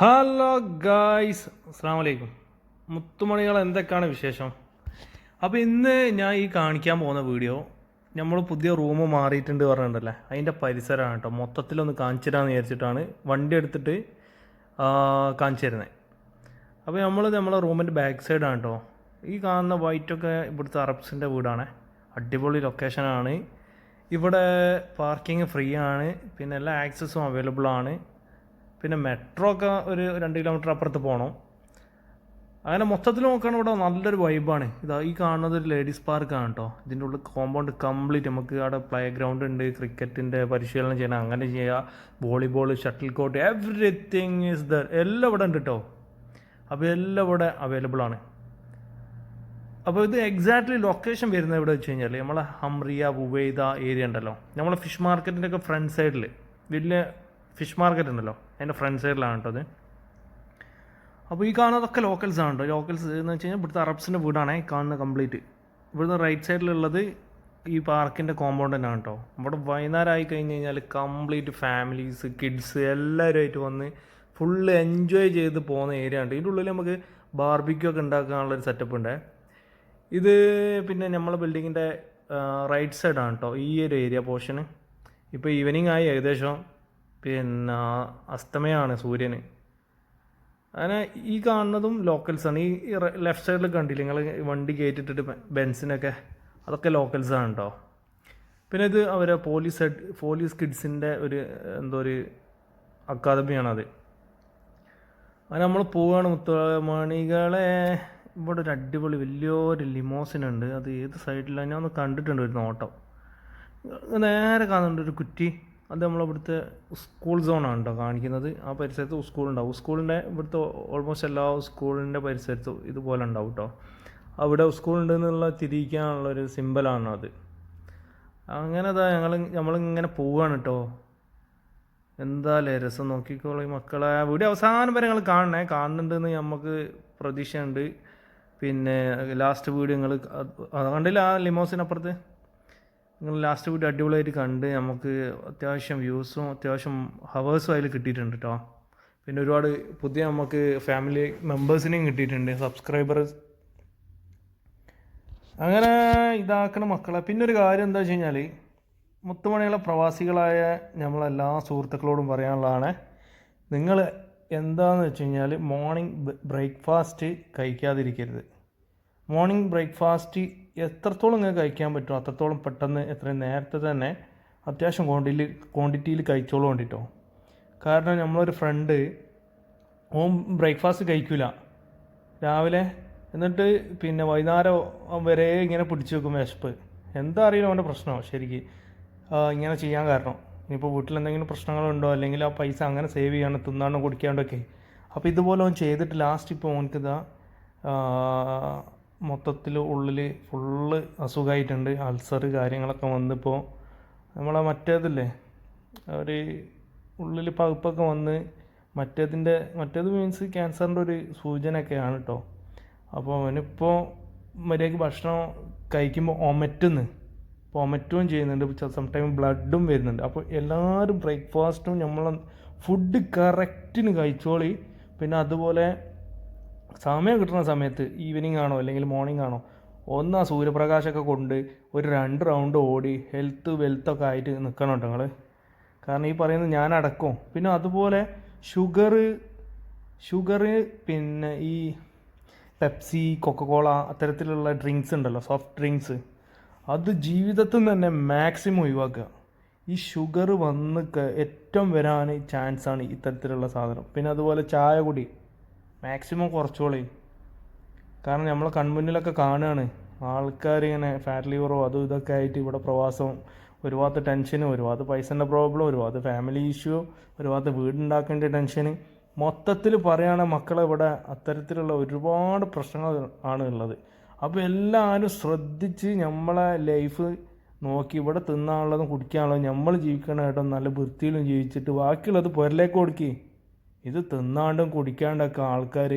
Hello guys അസ്സാം വലൈക്കും മുത്തുമണികൾ എന്തൊക്കെയാണ് വിശേഷം? അപ്പോൾ ഇന്ന് ഞാൻ ഈ കാണിക്കാൻ പോകുന്ന വീഡിയോ നമ്മൾ പുതിയ റൂം മാറിയിട്ടുണ്ട് പറഞ്ഞിട്ടുണ്ടല്ലേ? അതിന്റെ പരിസരമാണ് കേട്ടോ. മൊത്തത്തിലൊന്ന് കാണിച്ചു വിചാരിച്ചിട്ടാണ് വണ്ടി എടുത്തിട്ട് കാണിച്ചു തരുന്നത് അപ്പോൾ നമ്മൾ നമ്മളെ റൂമിന്റെ ബാക്ക് സൈഡാണ് കേട്ടോ. ഈ കാണുന്ന വൈറ്റൊക്കെ ഇവിടുത്തെ അറബ്സിന്റെ വീടാണ്. അടിപൊളി ലൊക്കേഷനാണ് ഇവിടെ പാർക്കിംഗ് ഫ്രീ ആണ്. പിന്നെ എല്ലാ ആക്സസും അവൈലബിൾ ആണ്. പിന്നെ മെട്രോ ഒക്കെ ഒരു രണ്ട് കിലോമീറ്റർ അപ്പുറത്ത് പോകണം അങ്ങനെ മൊത്തത്തിൽ നോക്കുകയാണെങ്കിൽ ഇവിടെ നല്ലൊരു വൈബാണ് ഇതാ ഈ കാണുന്നത് ഒരു ലേഡീസ് പാർക്കാണ് കേട്ടോ ഇതിന്റെ ഉള്ളിൽ കോമ്പൗണ്ട് കംപ്ലീറ്റ് നമുക്ക് അവിടെ പ്ലേ ഗ്രൗണ്ട് ഉണ്ട് ക്രിക്കറ്റിന്റെ പരിശീലനം ചെയ്യണം അങ്ങനെ ചെയ്യുക volleyball shuttle court everything is there എല്ലാം ഇവിടെ ഉണ്ട് കേട്ടോ അപ്പോൾ എല്ലാം ഇവിടെ അവൈലബിൾ ആണ്. അപ്പോൾ ഇത് എക്സാക്ട്ലി ലൊക്കേഷൻ വരുന്നത് എവിടെ വെച്ച് കഴിഞ്ഞാൽ നമ്മളെ ഹംറിയ ബുബൈദ ഏരിയ ഉണ്ടല്ലോ. നമ്മളെ ഫിഷ് മാർക്കറ്റിന്റെ ഒക്കെ ഫ്രണ്ട് സൈഡിൽ വലിയ ഫിഷ് മാർക്കറ്റ് ഉണ്ടല്ലോ അതിന്റെ ഫ്രണ്ട് സൈഡിലാണ് കേട്ടോ അത്. അപ്പോൾ ഈ കാണുന്നതൊക്കെ ലോക്കൽസ് ആണ് കേട്ടോ. ലോക്കൽസ് എന്ന് വെച്ച് കഴിഞ്ഞാൽ ഇവിടുത്തെ അറബ്സിന്റെ വീടാണ് ഈ കാണുന്നത് കംപ്ലീറ്റ് ഇവിടുന്ന് റൈറ്റ് സൈഡിലുള്ളത് ഈ പാർക്കിന്റെ കോമ്പൗണ്ട് തന്നെയാണ് കേട്ടോ. ഇവിടെ വൈകുന്നേരം ആയി കഴിഞ്ഞ് കഴിഞ്ഞാൽ കംപ്ലീറ്റ് ഫാമിലീസ് കിഡ്സ് എല്ലാവരുമായിട്ട് വന്ന് ഫുള്ള് എൻജോയ് ചെയ്ത് പോകുന്ന ഏരിയ ഉണ്ട് ഇതിന്റെ ഉള്ളിൽ നമുക്ക് ബാർബിക്യൂ ഒക്കെ ഉണ്ടാക്കാനുള്ളൊരു സെറ്റപ്പ് ഉണ്ട്. ഇത് പിന്നെ നമ്മളെ ബിൽഡിങ്ങിന്റെ റൈറ്റ് സൈഡാണ് കേട്ടോ ഈ ഒരു ഏരിയ പോർഷന് ഇപ്പോൾ ഈവനിങ് ആയി ഏകദേശം പിന്നെ അസ്തമയാണ് സൂര്യന്. അങ്ങനെ ഈ കാണുന്നതും ലോക്കൽസാണ് ഈ ലെഫ്റ്റ് സൈഡിൽ കണ്ടില്ല? നിങ്ങൾ വണ്ടി കയറ്റിട്ടിട്ട് ബെൻസിനൊക്കെ? അതൊക്കെ ലോക്കൽസാണ് കേട്ടോ പിന്നെ ഇത് അവരെ പോലീസ് പോലീസ് കിഡ്സിന്റെ ഒരു എന്തോ ഒരു അക്കാദമിയാണത് അങ്ങനെ നമ്മൾ പോവുകയാണ് മുത്തുമണികളെ ഇവിടെ ഒരു അടിപൊളി വലിയൊരു ലിമോസിനുണ്ട് അത് ഏത് സൈഡിലാണ് ഞാൻ ഒന്ന് കണ്ടിട്ടുണ്ട് ഒരു നോട്ടം. നേരെ കാണുന്നുണ്ട് ഒരു കുറ്റി. അത് നമ്മളിവിടുത്തെ സ്കൂൾ സോണാണ് കേട്ടോ കാണിക്കുന്നത്. ആ പരിസരത്ത് സ്കൂൾ ഉണ്ടാവും. സ്കൂളിന്റെ ഇവിടുത്തെ ഓൾമോസ്റ്റ് എല്ലാ സ്കൂളിന്റെ പരിസരത്തും ഇതുപോലെ ഉണ്ടാവും കേട്ടോ അവിടെ സ്കൂളുണ്ട് എന്നുള്ള തിരിയിക്കാനുള്ളൊരു സിമ്പലാണ് അത്. അങ്ങനെ അതാ ഞങ്ങൾ നമ്മളിങ്ങനെ പോവുകയാണ് കേട്ടോ എന്താല്ലേ രസം നോക്കിക്കോളൂ ഈ മക്കളെ. വീഡിയോ അവസാനം വരെ ഞങ്ങൾ കാണണേ. കാണുന്നുണ്ടെന്ന് നമുക്ക് പ്രതീക്ഷയുണ്ട്. പിന്നെ ലാസ്റ്റ് വീഡിയോ നിങ്ങൾ കണ്ടില്ല ആ ലിമോസിനപ്പുറത്ത്? നിങ്ങൾ ലാസ്റ്റ് വീഡിയോ അടിപൊളിയായിട്ട് കണ്ട് നമുക്ക് അത്യാവശ്യം വ്യൂസും അത്യാവശ്യം ഹവേഴ്സും അതിൽ കിട്ടിയിട്ടുണ്ട് കേട്ടോ പിന്നെ ഒരുപാട് പുതിയ നമുക്ക് ഫാമിലി മെമ്പേഴ്സിനെയും കിട്ടിയിട്ടുണ്ട് സബ്സ്ക്രൈബേഴ്സ് അങ്ങനെ ഇതാക്കണ മക്കളെ. പിന്നെ ഒരു കാര്യം എന്താ വെച്ച് കഴിഞ്ഞാൽ മുത്തുമണികളെ പ്രവാസികളായ നമ്മളെല്ലാ സുഹൃത്തുക്കളോടും പറയാനുള്ളതാണ് നിങ്ങൾ എന്താണെന്ന് വെച്ച് കഴിഞ്ഞാൽ മോർണിംഗ് ബ്രേക്ക്ഫാസ്റ്റ് കഴിക്കാതിരിക്കരുത്. മോർണിംഗ് ബ്രേക്ക്ഫാസ്റ്റ് എത്രത്തോളം നിങ്ങൾക്ക് കഴിക്കാൻ പറ്റുമോ അത്രത്തോളം പെട്ടെന്ന് എത്രയും നേരത്തെ തന്നെ അത്യാവശ്യം ക്വാണ്ടിറ്റിയിൽ ക്വാണ്ടിറ്റിയിൽ കഴിച്ചോളൂ വേണ്ടിട്ടോ. കാരണം നമ്മളൊരു ഫ്രണ്ട് ഓം ബ്രേക്ക്ഫാസ്റ്റ് കഴിക്കില്ല രാവിലെ എന്നിട്ട് പിന്നെ വൈകുന്നേരം വരെ ഇങ്ങനെ പിടിച്ചു വെക്കും വിശപ്പ്. എന്താ അറിയില്ല അവന്റെ പ്രശ്നമോ ശരിക്ക്. ഇങ്ങനെ ചെയ്യാൻ കാരണം. ഇനിയിപ്പോൾ വീട്ടിൽ എന്തെങ്കിലും പ്രശ്നങ്ങളുണ്ടോ? അല്ലെങ്കിൽ ആ പൈസ അങ്ങനെ സേവ് ചെയ്യണം തിന്നാണോ കുടിക്കാണ്ടൊക്കെ അപ്പോൾ ഇതുപോലെ അവൻ ചെയ്തിട്ട് ലാസ്റ്റ് ഇപ്പോൾ അവനക്കിതാ മൊത്തത്തിൽ ഉള്ളിൽ ഫുള്ള് അസുഖമായിട്ടുണ്ട് അൾസർ കാര്യങ്ങളൊക്കെ വന്നിപ്പോൾ നമ്മളെ മറ്റേതില്ലേ? ഒരു ഉള്ളിൽ പകുപ്പൊക്കെ വന്ന് മറ്റേതിന്റെ മറ്റേത് മീൻസ് ക്യാൻസറിന്റെ ഒരു സൂചനയൊക്കെയാണ് കേട്ടോ അപ്പോൾ അവനിപ്പോൾ മര്യാദയ്ക്ക് ഭക്ഷണം കഴിക്കുമ്പോൾ ഒമറ്റുന്ന് ഇപ്പോൾ ഒമറ്റും ചെയ്യുന്നുണ്ട്. സംടൈം ബ്ലഡും വരുന്നുണ്ട്. അപ്പോൾ എല്ലാവരും ബ്രേക്ക്ഫാസ്റ്റും നമ്മൾ ഫുഡ് കറക്റ്റിന് കഴിച്ചോളി. പിന്നെ അതുപോലെ സമയം കിട്ടുന്ന സമയത്ത് ഈവനിങ് ആണോ അല്ലെങ്കിൽ മോർണിംഗ് ആണോ ഒന്ന് ആ സൂര്യപ്രകാശമൊക്കെ കൊണ്ട് ഒരു രണ്ട് റൗണ്ട് ഓടി ഹെൽത്ത് വെൽത്തൊക്കെ ആയിട്ട് നിൽക്കണം കേട്ടോ നിങ്ങൾ കാരണം ഈ പറയുന്നത് ഞാൻ അടക്കും. പിന്നെ അതുപോലെ ഷുഗർ ഷുഗർ പിന്നെ ഈ പെപ്സി കൊക്കക്കോള അത്തരത്തിലുള്ള ഡ്രിങ്ക്സ് ഉണ്ടല്ലോ സോഫ്റ്റ് ഡ്രിങ്ക്സ് അത് ജീവിതത്തിൽ തന്നെ മാക്സിമം ഒഴിവാക്കുക. ഈ ഷുഗർ വന്ന് ഏറ്റവും വരാൻ ചാൻസാണ് ഇത്തരത്തിലുള്ള സാധനം. പിന്നെ അതുപോലെ ചായ കുടി. മാക്സിമം കുറച്ചോളി. കാരണം നമ്മളെ കൺമുന്നിലൊക്കെ കാണുകയാണ് ആൾക്കാർ ഇങ്ങനെ ഫാറ്റ് ലിവറോ അതും ഇതൊക്കെ ആയിട്ട് ഇവിടെ പ്രവാസം ഒരുപാട് ഭാഗത്ത് ടെൻഷന് ഒരു പൈസന്റെ പ്രോബ്ലം ഒരുപാട് ഫാമിലി ഇഷ്യൂ ഒരുപാട് വീടുണ്ടാക്കേണ്ട ടെൻഷന് മൊത്തത്തിൽ പറയുകയാണെങ്കിൽ മക്കളെ ഇവിടെ അത്തരത്തിലുള്ള ഒരുപാട് പ്രശ്നങ്ങൾ ആണ് ഉള്ളത്. അപ്പോൾ എല്ലാവരും ശ്രദ്ധിച്ച് നമ്മളെ ലൈഫ് നോക്കി ഇവിടെ തിന്നാനുള്ളതും കുടിക്കാനുള്ളതും നമ്മൾ ജീവിക്കണമായിട്ടും നല്ല വൃത്തിയിലും ജീവിച്ചിട്ട് ബാക്കിയുള്ളത് പുരലേക്ക് കൊടുക്കി. ഇത് തിന്നാണ്ടും കുടിക്കാണ്ടൊക്കെ ആൾക്കാർ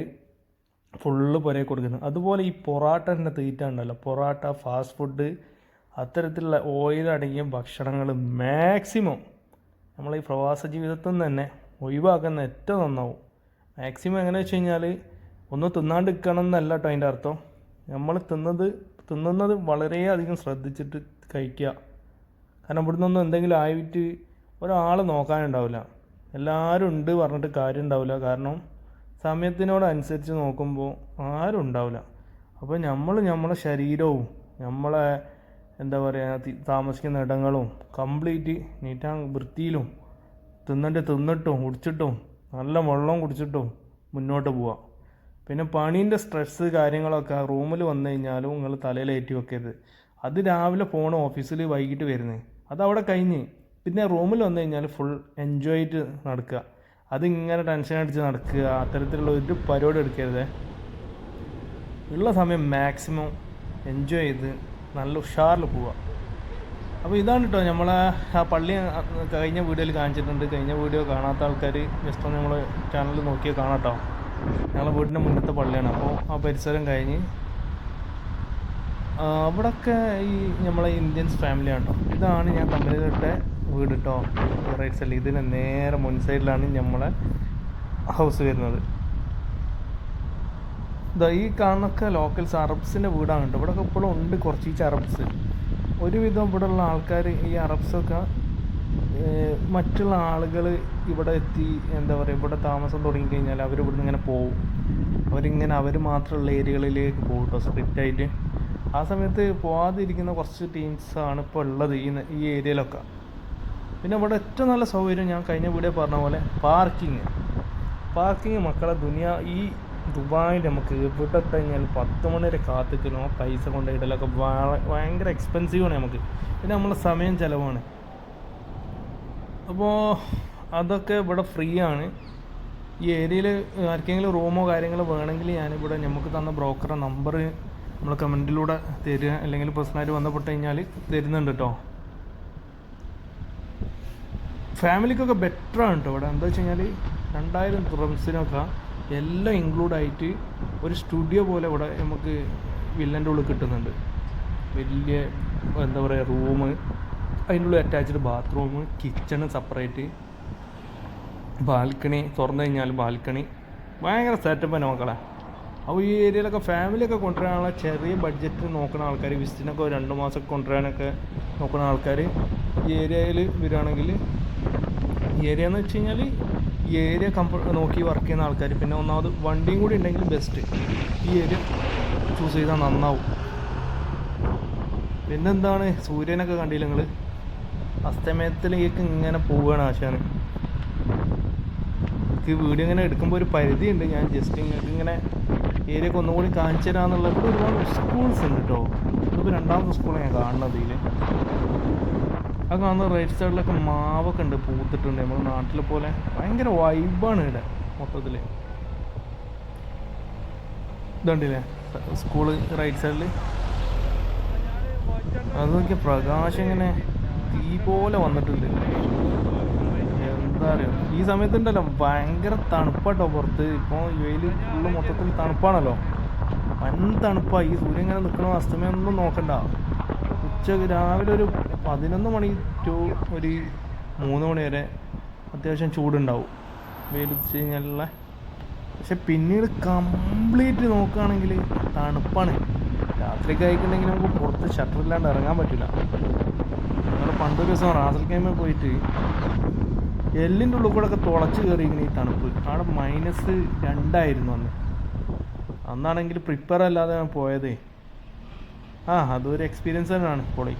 ഫുള്ള് പുരയെ കൊടുക്കുന്നത് അതുപോലെ ഈ പൊറാട്ട തീറ്റ ഉണ്ടല്ലോ. പൊറാട്ട ഫാസ്റ്റ് ഫുഡ് അത്തരത്തിലുള്ള ഓയിൽ അടങ്ങിയ ഭക്ഷണങ്ങൾ മാക്സിമം നമ്മൾ ഈ പ്രവാസ ജീവിതത്തിൽ നിന്ന് തന്നെ ഒഴിവാക്കുന്ന ഏറ്റവും നന്നാവും. മാക്സിമം എങ്ങനെ വെച്ച് കഴിഞ്ഞാൽ ഒന്ന് തിന്നാണ്ട് നിൽക്കണം എന്നല്ല കേട്ടോ അതിന്റെ അർത്ഥം. നമ്മൾ തിന്നത് തിന്നുന്നത് വളരെയധികം ശ്രദ്ധിച്ചിട്ട് കഴിക്കുക. കാരണം ഇവിടുന്നൊന്നും എന്തെങ്കിലും ആയിട്ട് ഒരാൾ നോക്കാനുണ്ടാവില്ല. എല്ലാവരും ഉണ്ട് പറഞ്ഞിട്ട് കാര്യം ഉണ്ടാവില്ല. കാരണം സമയത്തിനോടനുസരിച്ച് നോക്കുമ്പോൾ ആരും ഉണ്ടാവില്ല. അപ്പോൾ നമ്മൾ നമ്മളെ ശരീരവും നമ്മളെ എന്താ പറയുക താമസിക്കുന്ന ഇടങ്ങളും കംപ്ലീറ്റ് നീറ്റാ വൃത്തിയിലും തിന്നിട്ട് തിന്നിട്ടും കുടിച്ചിട്ടും നല്ല വെള്ളം കുടിച്ചിട്ടും മുന്നോട്ട് പോവാം. പിന്നെ പണീന്റെ സ്ട്രെസ്സ് കാര്യങ്ങളൊക്കെ റൂമിൽ വന്നു കഴിഞ്ഞാലും നിങ്ങൾ തലയിലേറ്റി വെക്കരുത്. അത് രാവിലെ പോകണം ഓഫീസിൽ വൈകിട്ട് വരുന്നത് അതവിടെ കഴിഞ്ഞ്. പിന്നെ റൂമിൽ വന്നു കഴിഞ്ഞാൽ ഫുൾ എൻജോയ് ആയിട്ട് നടക്കുക. അതിങ്ങനെ ടെൻഷൻ അടിച്ച് നടക്കുക. അത്തരത്തിലുള്ള ഒരു പരിപാടി എടുക്കരുത്. ഉള്ള സമയം മാക്സിമം എൻജോയ് ചെയ്ത് നല്ല ഉഷാറിൽ പോവുക. അപ്പോൾ ഇതാണ് കേട്ടോ നമ്മളെ ആ പള്ളി കഴിഞ്ഞ വീഡിയോയിൽ കാണിച്ചിട്ടുണ്ട്. കഴിഞ്ഞ വീഡിയോ കാണാത്ത ആൾക്കാർ ജസ്റ്റ് ഒന്ന് നമ്മൾ ചാനൽ നോക്കിയാൽ കാണാം കേട്ടോ ഞങ്ങളെ വീടിന്റെ മുന്നത്തെ പള്ളിയാണ്. അപ്പോൾ ആ പരിസരം കഴിഞ്ഞ് ആ, അവിടൊക്കെ ഈ നമ്മളെ ഇന്ത്യൻസ് ഫാമിലിയാണ് കേട്ടോ ഇതാണ് ഞാൻ കമ്പനിയിലിട്ട വീട് കേട്ടോ റൈറ്റ് സൈഡിൽ ഇതിന് നേരെ മുൻ സൈഡിലാണ് നമ്മളെ ഹൗസ് വരുന്നത്. ഇതാ ഈ കാണുന്നൊക്കെ ലോക്കൽസ് അറബ്സിന്റെ വീടാണ് കേട്ടോ ഇവിടെ ഇപ്പോഴും ഉണ്ട് കുറച്ച് ഈ അറബ്സ്. ഒരുവിധം ഇവിടെ ഉള്ള ആൾക്കാർ ഈ അറബ്സൊക്കെ മറ്റുള്ള ആളുകൾ ഇവിടെ എത്തി എന്താ പറയുക ഇവിടെ താമസം തുടങ്ങിക്കഴിഞ്ഞാൽ അവർ ഇവിടുന്ന് ഇങ്ങനെ പോകും അവരിങ്ങനെ അവർ മാത്രമുള്ള ഏരിയകളിലേക്ക് പോകും കേട്ടോ സ്ട്രിക്റ്റ് ആയിട്ട് ആ സമയത്ത് പോവാതിരിക്കുന്ന കുറച്ച് ടീംസാണ് ഇപ്പോൾ ഉള്ളത് ഈ ഈ ഏരിയയിലൊക്കെ. പിന്നെ ഇവിടെ ഏറ്റവും നല്ല സൗകര്യം ഞാൻ കഴിഞ്ഞ വീഡിയോ പറഞ്ഞ പോലെ പാർക്കിങ് പാർക്കിങ് മക്കളെ ദുനിയ ഈ ദുബായിൽ നമുക്ക് ഇവിടെ കഴിഞ്ഞാൽ പത്ത് മണി വരെ കാത്തിക്കണോ പൈസ കൊണ്ടിടലൊക്കെ ഭയങ്കര എക്സ്പെൻസീവാണ് നമുക്ക്. പിന്നെ നമ്മളെ സമയം ചിലവാണ്. അപ്പോൾ അതൊക്കെ ഇവിടെ ഫ്രീ ആണ്. ഈ ഏരിയയിൽ ആർക്കെങ്കിലും റൂമോ കാര്യങ്ങളോ വേണമെങ്കിൽ ഞാനിവിടെ നമുക്ക് തന്ന ബ്രോക്കറുടെ നമ്പർ നമ്മൾ കമന്റിലൂടെ തരിക അല്ലെങ്കിൽ പേഴ്സണലായിട്ട് ബന്ധപ്പെട്ട് കഴിഞ്ഞാൽ തരുന്നുണ്ട് കേട്ടോ ഫാമിലിക്കൊക്കെ ബെറ്ററാണ് കേട്ടോ ഇവിടെ എന്താ വെച്ച് കഴിഞ്ഞാൽ രണ്ടായിരം ഡ്രംസിനൊക്കെ എല്ലാം ഇൻക്ലൂഡ് ആയിട്ട് ഒരു സ്റ്റുഡിയോ പോലെ ഇവിടെ നമുക്ക് വില്ലന്റെ ഉള്ളിൽ കിട്ടുന്നുണ്ട്. വലിയ എന്താ പറയുക റൂം അതിന്റെ ഉള്ളിൽ attached bathroom kitchen separate balcony തുറന്നു കഴിഞ്ഞാൽ ബാൽക്കണി. ഭയങ്കര സെറ്റപ്പ് തന്നെ മക്കളെ. അപ്പോൾ ഈ ഏരിയയിലൊക്കെ ഫാമിലിയൊക്കെ കൊണ്ടുവരാനുള്ള ചെറിയ ബഡ്ജറ്റ് നോക്കുന്ന ആൾക്കാർ വിസിറ്റിനൊക്കെ രണ്ട് മാസമൊക്കെ കൊണ്ടുവരാനൊക്കെ നോക്കുന്ന ആൾക്കാർ ഈ ഏരിയയിൽ വരികയാണെങ്കിൽ ഈ ഏരിയ എന്ന് വെച്ച് കഴിഞ്ഞാൽ ഈ ഏരിയ കംഫ നോക്കി വർക്ക് ചെയ്യുന്ന ആൾക്കാർ പിന്നെ ഒന്നാമത് വണ്ടിയും കൂടി ഉണ്ടെങ്കിൽ ബെസ്റ്റ് ഈ ഏരിയ ചൂസ് ചെയ്താൽ നന്നാവും. പിന്നെന്താണ്? സൂര്യനൊക്കെ കണ്ടില്ല നിങ്ങൾ അസ്തമയത്തിലേക്ക് ഇങ്ങനെ പോവുകയാണ് ആശാന്. എനിക്ക് വീഡിയോ ഇങ്ങനെ എടുക്കുമ്പോൾ ഒരു പരിധിയുണ്ട്. ഞാൻ ജസ്റ്റ് ഇങ്ങനെ ഏരിയ ഒക്കെ ഒന്നുകൂടി കാണിച്ചു തരാന്നുള്ള ഇവിടെ ഒരുപാട് സ്കൂൾസ് ഉണ്ട് കേട്ടോ ഇതിപ്പോൾ രണ്ടാമത്തെ സ്കൂളാണ് ഞാൻ കാണുന്നത് ഇതിൽ അത് കാണുന്ന റൈറ്റ് സൈഡിലൊക്കെ മാവൊക്കെ ഉണ്ട് പൂത്തിട്ടുണ്ട്. നമ്മുടെ നാട്ടിലെ പോലെ ഭയങ്കര വൈബാണ് ഇവിടെ മൊത്തത്തിൽ ഇതുണ്ടല്ലേ? സ്കൂൾ റൈറ്റ് സൈഡിൽ അത് നോക്കിയ പ്രകാശം ഇങ്ങനെ തീ പോലെ വന്നിട്ടുണ്ട്. എന്താ പറയുക ഈ സമയത്തുണ്ടല്ലോ ഭയങ്കര തണുപ്പാട്ടോ പുറത്ത്. ഇപ്പോൾ വെയിൽ ഫുള്ള് മൊത്തത്തിൽ തണുപ്പാണല്ലോ. വൻ തണുപ്പാ? ഈ സൂര്യൻ ഇങ്ങനെ നിൽക്കണ അസ്തമയൊന്നും നോക്കണ്ട. ഉച്ചയ്ക്ക് രാവിലെ ഒരു പതിനൊന്ന് മണി ടു ഒരു മൂന്ന് മണി വരെ അത്യാവശ്യം ചൂടുണ്ടാവും. വെയിൽ വെച്ച് കഴിഞ്ഞാലുള്ള. പക്ഷെ പിന്നീട് കംപ്ലീറ്റ് നോക്കുകയാണെങ്കിൽ തണുപ്പാണ്. രാത്രി ആയിക്കുണ്ടെങ്കിൽ നമുക്ക് പുറത്ത് ഷട്ടർ ഇല്ലാണ്ട് ഇറങ്ങാൻ പറ്റില്ല ഞങ്ങൾ പണ്ടൊരു ദിവസം റാസൽ ഗെയിമിൽ പോയിട്ട് എല്ലിന്റെ ഉള്ളിൽ കൂടെ ഒക്കെ തുളച്ച് കയറി ഇങ്ങനെ ഈ തണുപ്പ്. അവിടെ മൈനസ് രണ്ടായിരുന്നു അന്ന്. അന്നാണെങ്കിൽ പ്രിപ്പയർ അല്ലാതെ ഞാൻ പോയതേ. ആ അതൊരു എക്സ്പീരിയൻസ് തന്നെയാണ് പൊളി.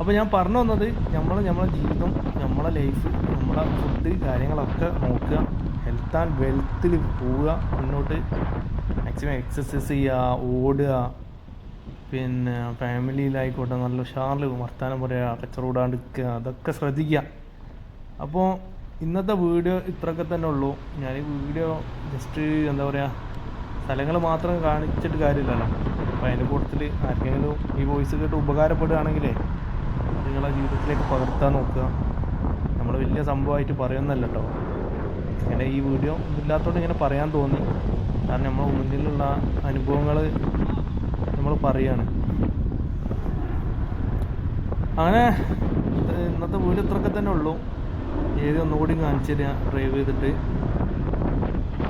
അപ്പോൾ ഞാൻ പറഞ്ഞു വന്നത് നമ്മൾ നമ്മളെ ജീവിതം നമ്മളെ ലൈഫ് നമ്മളെ ഫുഡ് കാര്യങ്ങളൊക്കെ നോക്കുക ഹെൽത്ത് ആൻഡ് വെൽത്തിൽ പോവുക മുന്നോട്ട് മാക്സിമം എക്സസൈസ് ചെയ്യുക ഓടുക. പിന്നെ ഫാമിലിയിലായിക്കോട്ടെ നല്ല ഉഷാറിൽ വർത്താനം പറയുക കച്ചറൂടാണ്ട് നിൽക്കുക അതൊക്കെ ശ്രദ്ധിക്കുക. അപ്പോൾ ഇന്നത്തെ വീഡിയോ ഇത്രയൊക്കെ തന്നെ ഉള്ളൂ. ഞാൻ ഈ വീഡിയോ ജസ്റ്റ് എന്താ പറയുക സ്ഥലങ്ങൾ മാത്രം കാണിച്ചിട്ട് കാര്യമില്ലല്ലോ. അപ്പോൾ അതിന്റെ കൂട്ടത്തിൽ ആർക്കെങ്കിലും ഈ വോയിസ് കേട്ട് ഉപകാരപ്പെടുകയാണെങ്കിലേ നിങ്ങളെ ജീവിതത്തിലേക്ക് പകർത്താൻ നോക്കുക. നമ്മൾ വലിയ സംഭവമായിട്ട് പറയുന്നല്ല ഇങ്ങനെ ഈ വീഡിയോ ഇല്ലാത്തതുകൊണ്ട് ഇങ്ങനെ പറയാൻ തോന്നി. കാരണം നമ്മളെ മുന്നിലുള്ള അനുഭവങ്ങൾ നമ്മൾ പറയാണ്. അങ്ങനെ ഇന്നത്തെ വീഡിയോ ഇത്രയൊക്കെ തന്നെ ഉള്ളൂ. ഏത് ഒന്നുകൂടി കാണിച്ചു തരാം ഡ്രൈവ് ചെയ്തിട്ട്.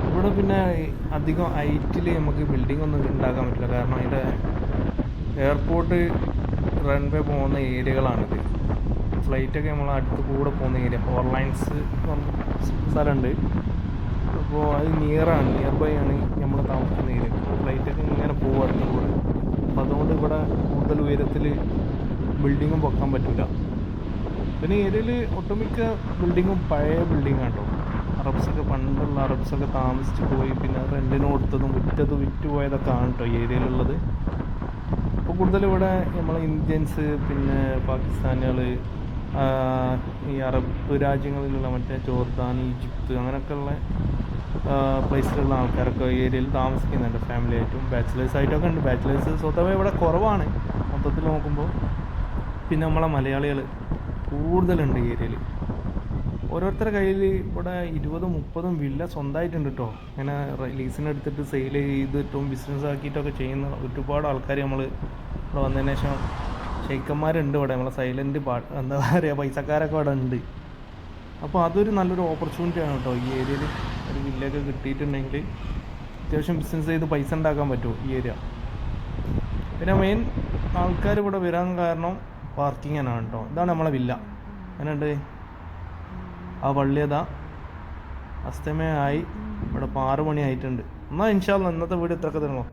ഇവിടെ പിന്നെ അധികം ഹൈറ്റിൽ നമുക്ക് ബിൽഡിംഗ് ഒന്നും ഉണ്ടാക്കാൻ പറ്റില്ല. കാരണം അതിന്റെ എയർപോർട്ട് റൺവേ പോകുന്ന ഏരിയകളാണിത്. ഫ്ലൈറ്റൊക്കെ നമ്മൾ അടുത്ത് കൂടെ പോകുന്ന ഏരിയ ഫോർ ലൈൻസ് സ്ഥലമുണ്ട്. അപ്പോൾ അത് നിയറാണ് നിയർ ബൈ ആണ് നമ്മൾ താമസിക്കുന്ന ഏരിയ ഫ്ലൈറ്റൊക്കെ ഇങ്ങനെ പോകും അടുത്ത് കൂടെ. അപ്പോൾ അതുകൊണ്ട് ഇവിടെ കൂടുതൽ ഉയരത്തിൽ ബിൽഡിങ്ങും പൊക്കാൻ പറ്റില്ല പിന്നെ ഏരിയയിൽ ഒട്ടുമിക്ക ബിൽഡിങ്ങും പഴയ ബിൽഡിംഗ് കേട്ടോ. അറബ്സൊക്കെ പണ്ടുള്ള അറബ്സൊക്കെ താമസിച്ച് പോയി പിന്നെ റെന്റിന് കൊടുത്തതും വിറ്റതും വിറ്റ് പോയതൊക്കെ ആണ് കേട്ടോ ഈ ഏരിയയിലുള്ളത് ഇപ്പോൾ കൂടുതൽ ഇവിടെ നമ്മൾ ഇന്ത്യൻസ് പിന്നെ പാകിസ്ഥാനികൾ ഈ അറബ് രാജ്യങ്ങളിലുള്ള മറ്റേ ജോർദാൻ ഈജിപ്ത് അങ്ങനെയൊക്കെയുള്ള പ്ലേസിലുള്ള ആൾക്കാരൊക്കെ ഏരിയയിൽ താമസിക്കുന്നുണ്ട്. ഫാമിലി ആയിട്ടും ബാച്ചിലേഴ്സ് ആയിട്ടൊക്കെ ഉണ്ട്. ബാച്ചിലേഴ്സ് സ്വതവേ ഇവിടെ കുറവാണ്. മൊത്തത്തിൽ നോക്കുമ്പോൾ പിന്നെ നമ്മളെ മലയാളികൾ കൂടുതലുണ്ട് ഈ ഏരിയയിൽ ഓരോരുത്തരുടെ കയ്യിൽ ഇവിടെ ഇരുപതും മുപ്പതും വില്ല സ്വന്തമായിട്ടുണ്ട് കേട്ടോ ഇങ്ങനെ റിലീസിന് എടുത്തിട്ട് സെയിൽ ചെയ്തിട്ടും ബിസിനസ് ആക്കിയിട്ടൊക്കെ ചെയ്യുന്ന ഒരുപാട് ആൾക്കാർ നമ്മൾ ഇവിടെ വന്നതിന് ശേഷം ഷെയ്ക്കന്മാരുണ്ട് ഇവിടെ. നമ്മളെ സൈലന്റ് പാ എന്താ പറയുക പൈസക്കാരൊക്കെ ഇവിടെ ഉണ്ട്. അപ്പോൾ അതൊരു നല്ലൊരു ഓപ്പർച്യൂണിറ്റി ആണ് കേട്ടോ ഈ ഏരിയയിൽ ഒരു വില്ലൊക്കെ കിട്ടിയിട്ടുണ്ടെങ്കിൽ അത്യാവശ്യം ബിസിനസ് ചെയ്ത് പൈസ ഉണ്ടാക്കാൻ പറ്റുമോ ഈ ഏരിയ. പിന്നെ മെയിൻ ആൾക്കാർ ഇവിടെ വരാൻ കാരണം പാർക്കിങ്ങിനാണ് കേട്ടോ. ഇതാണ് നമ്മളെ വില്ല അങ്ങനെയുണ്ട് ആ പള്ളിയതാ അസ്തമയമായി. ഇവിടെ ഇപ്പോൾ ആറ് മണി ആയിട്ടുണ്ട് എന്നാൽ ഇൻഷാല്ല ഇന്നത്തെ വീട് ഇത്രയൊക്കെ തരണോ